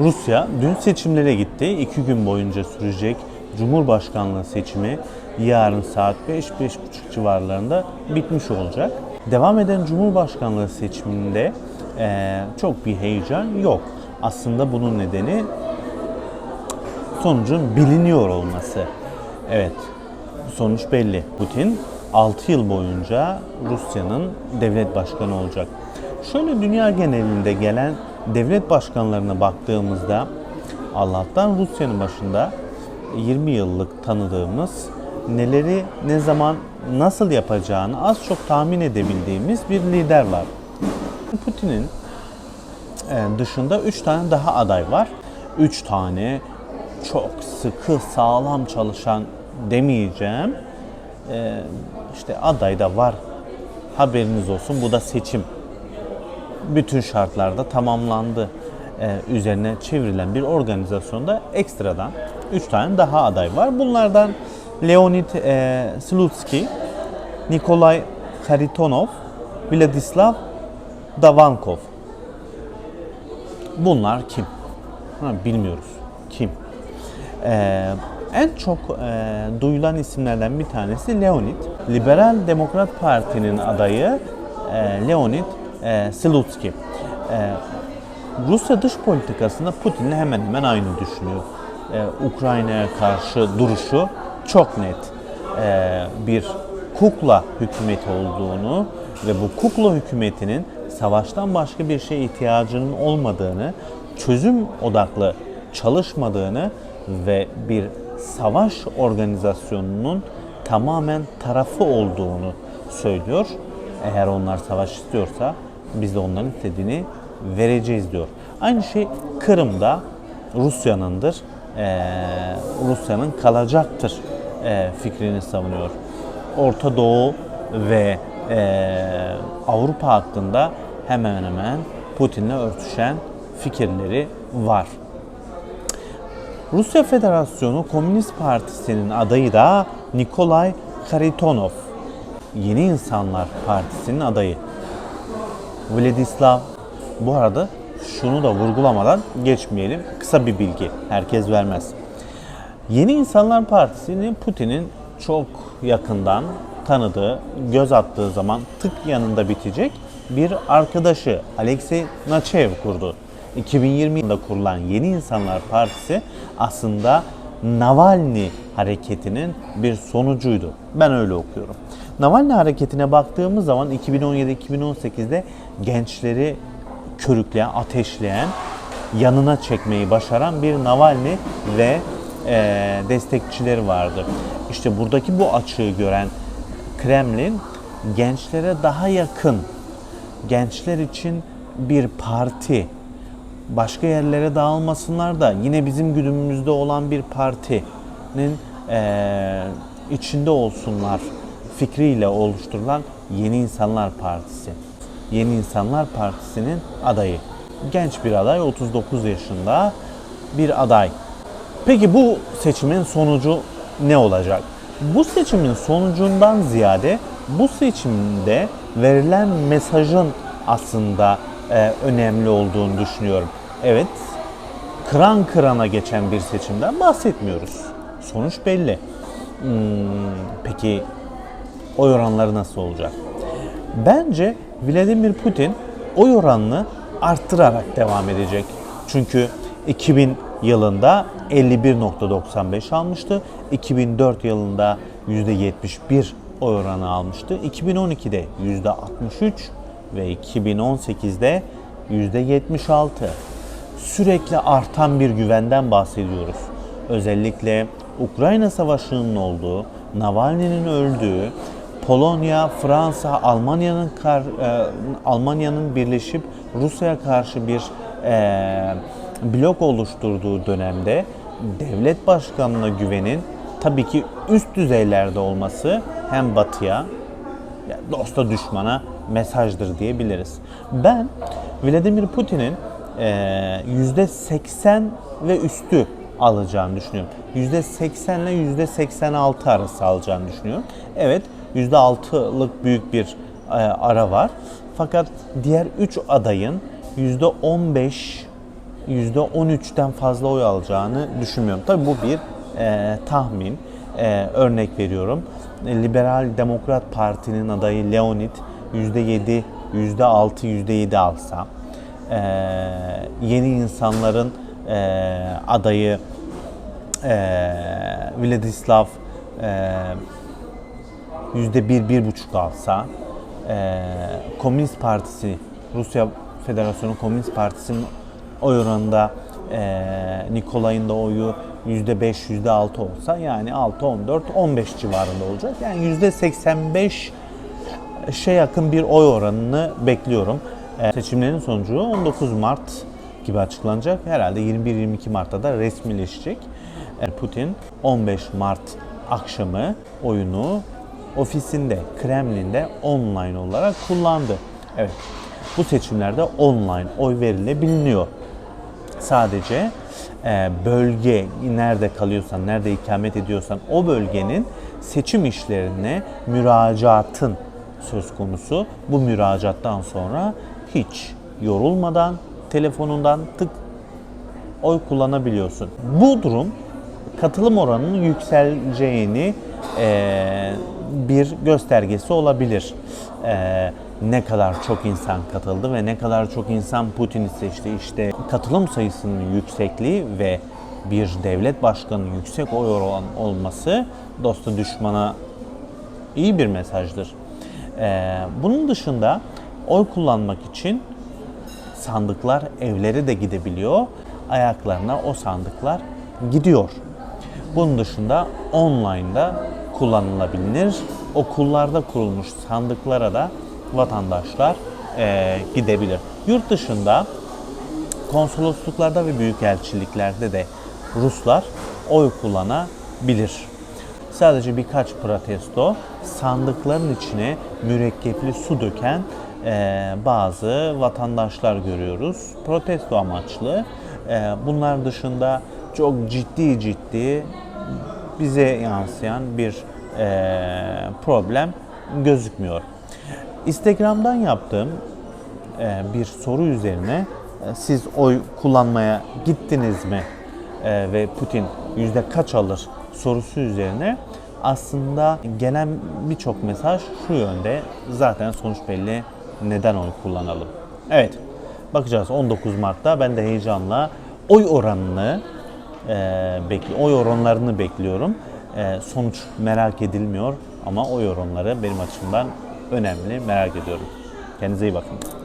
Rusya dün seçimlere gitti. İki gün boyunca sürecek Cumhurbaşkanlığı seçimi yarın saat 5-5.30 civarlarında bitmiş olacak. Devam eden Cumhurbaşkanlığı seçiminde eee, çok bir heyecan yok. Aslında bunun nedeni sonucun biliniyor olması. Evet, sonuç belli. Putin 6 yıl boyunca Rusya'nın devlet başkanı olacak. Şöyle dünya genelinde gelen devlet başkanlarına baktığımızda Allah'tan Rusya'nın başında 20 yıllık tanıdığımız neleri ne zaman nasıl yapacağını az çok tahmin edebildiğimiz bir lider var. Putin'in e, dışında 3 tane daha aday var. 3 tane çok sıkı sağlam çalışan demeyeceğim. E, işte aday da var. Haberiniz olsun bu da seçim. Bütün şartlarda tamamlandı. E, üzerine çevrilen bir organizasyonda ekstradan 3 tane daha aday var. Bunlardan Leonid e, Slutsky, Nikolay Kharitonov, Vladislav Davankov. Bunlar kim? Ha, bilmiyoruz. Kim? Ee, en çok e, duyulan isimlerden bir tanesi Leonid. Liberal Demokrat Parti'nin adayı e, Leonid e, Slutsky. E, Rusya dış politikasında Putin'le hemen hemen aynı düşünüyor. E, Ukrayna'ya karşı duruşu çok net. E, bir kukla hükümeti olduğunu ve bu kukla hükümetinin savaştan başka bir şeye ihtiyacının olmadığını, çözüm odaklı çalışmadığını ve bir savaş organizasyonunun tamamen tarafı olduğunu söylüyor. Eğer onlar savaş istiyorsa biz de onların istediğini vereceğiz diyor. Aynı şey Kırım'da Rusya'nındır. Ee, Rusya'nın kalacaktır e, fikrini savunuyor. Orta Doğu ve e, Avrupa hakkında hemen hemen Putin'le örtüşen fikirleri var. Rusya Federasyonu Komünist Partisi'nin adayı da Nikolay Kharitonov. Yeni İnsanlar Partisi'nin adayı. Vladislav. Bu arada şunu da vurgulamadan geçmeyelim. Kısa bir bilgi. Herkes vermez. Yeni İnsanlar Partisi'ni Putin'in çok yakından tanıdığı, göz attığı zaman tık yanında bitecek bir arkadaşı Alexei Nachev kurdu. 2020 yılında kurulan Yeni İnsanlar Partisi aslında Navalny hareketinin bir sonucuydu. Ben öyle okuyorum. Navalny hareketine baktığımız zaman 2017-2018'de gençleri körükleyen, ateşleyen, yanına çekmeyi başaran bir Navalny ve e, destekçileri vardı. İşte buradaki bu açığı gören Kremlin gençlere daha yakın, gençler için bir parti, başka yerlere dağılmasınlar da yine bizim güdümümüzde olan bir partinin eee, içinde olsunlar fikriyle oluşturulan Yeni İnsanlar Partisi. Yeni İnsanlar Partisi'nin adayı. Genç bir aday, 39 yaşında bir aday. Peki bu seçimin sonucu ne olacak? Bu seçimin sonucundan ziyade bu seçimde verilen mesajın aslında e, önemli olduğunu düşünüyorum. Evet, kıran kırana geçen bir seçimden bahsetmiyoruz. Sonuç belli. Hmm, peki oy oranları nasıl olacak? Bence Vladimir Putin oy oranını arttırarak devam edecek. Çünkü 2000 yılında 51.95 almıştı. 2004 yılında %71 oy oranı almıştı. 2012'de %63 ve 2018'de %76. Sürekli artan bir güvenden bahsediyoruz. Özellikle Ukrayna Savaşı'nın olduğu, Navalny'nin öldüğü, Polonya, Fransa, Almanya'nın e, Almanya'nın birleşip Rusya'ya karşı bir e, blok oluşturduğu dönemde devlet başkanına güvenin tabii ki üst düzeylerde olması hem batıya ya dosta düşmana mesajdır diyebiliriz. Ben Vladimir Putin'in eee, %80 ve üstü alacağını düşünüyorum. %80 ile %86 arası alacağını düşünüyorum. Evet %6'lık büyük bir eee, ara var. Fakat diğer 3 adayın %15 %13'ten fazla oy alacağını düşünmüyorum. Tabii bu bir e, tahmin. E, örnek veriyorum. E, Liberal Demokrat Parti'nin adayı Leonid %7, %6, %7 alsa, e, yeni insanların e, adayı e, Vladislav e, yüzde bir, bir buçuk alsa, e, Komünist Partisi, Rusya Federasyonu Komünist Partisi'nin oy oranında e, Nikolay'ın da oyu yüzde beş, yüzde altı olsa yani 6, 14, 15 civarında olacak. Yani yüzde 85 şey yakın bir oy oranını bekliyorum. E, seçimlerin sonucu 19 Mart gibi açıklanacak. Herhalde 21-22 Mart'ta da resmileşecek. E, Putin 15 Mart akşamı oyunu ofisinde, Kremlin'de online olarak kullandı. Evet, bu seçimlerde online oy verilebiliyor. Sadece e, bölge nerede kalıyorsan, nerede ikamet ediyorsan o bölgenin seçim işlerine müracaatın söz konusu. Bu müracaattan sonra hiç yorulmadan telefonundan tık oy kullanabiliyorsun. Bu durum katılım oranının yükseleceğini e, bir göstergesi olabilir. E, ne kadar çok insan katıldı ve ne kadar çok insan Putin'i seçti. İşte katılım sayısının yüksekliği ve bir devlet başkanının yüksek oy oranı olması dostu düşmana iyi bir mesajdır. E, bunun dışında oy kullanmak için sandıklar evlere de gidebiliyor. Ayaklarına o sandıklar gidiyor. Bunun dışında online'da kullanılabilir. Okullarda kurulmuş sandıklara da vatandaşlar eee, gidebilir. Yurt dışında konsolosluklarda ve büyükelçiliklerde de Ruslar oy kullanabilir. Sadece birkaç protesto sandıkların içine mürekkepli su döken eee, bazı vatandaşlar görüyoruz. Protesto amaçlı. Eee, bunlar dışında çok ciddi ciddi bize yansıyan bir problem gözükmüyor. Instagram'dan yaptığım e, bir soru üzerine e, siz oy kullanmaya gittiniz mi E, ve Putin yüzde kaç alır sorusu üzerine aslında gelen birçok mesaj şu yönde zaten sonuç belli neden oy kullanalım. Evet bakacağız 19 Mart'ta ben de heyecanla oy oranını e, bekli oy oranlarını bekliyorum. E, sonuç merak edilmiyor ama oy oranları benim açımdan önemli. Merak ediyorum. Kendinize iyi bakın.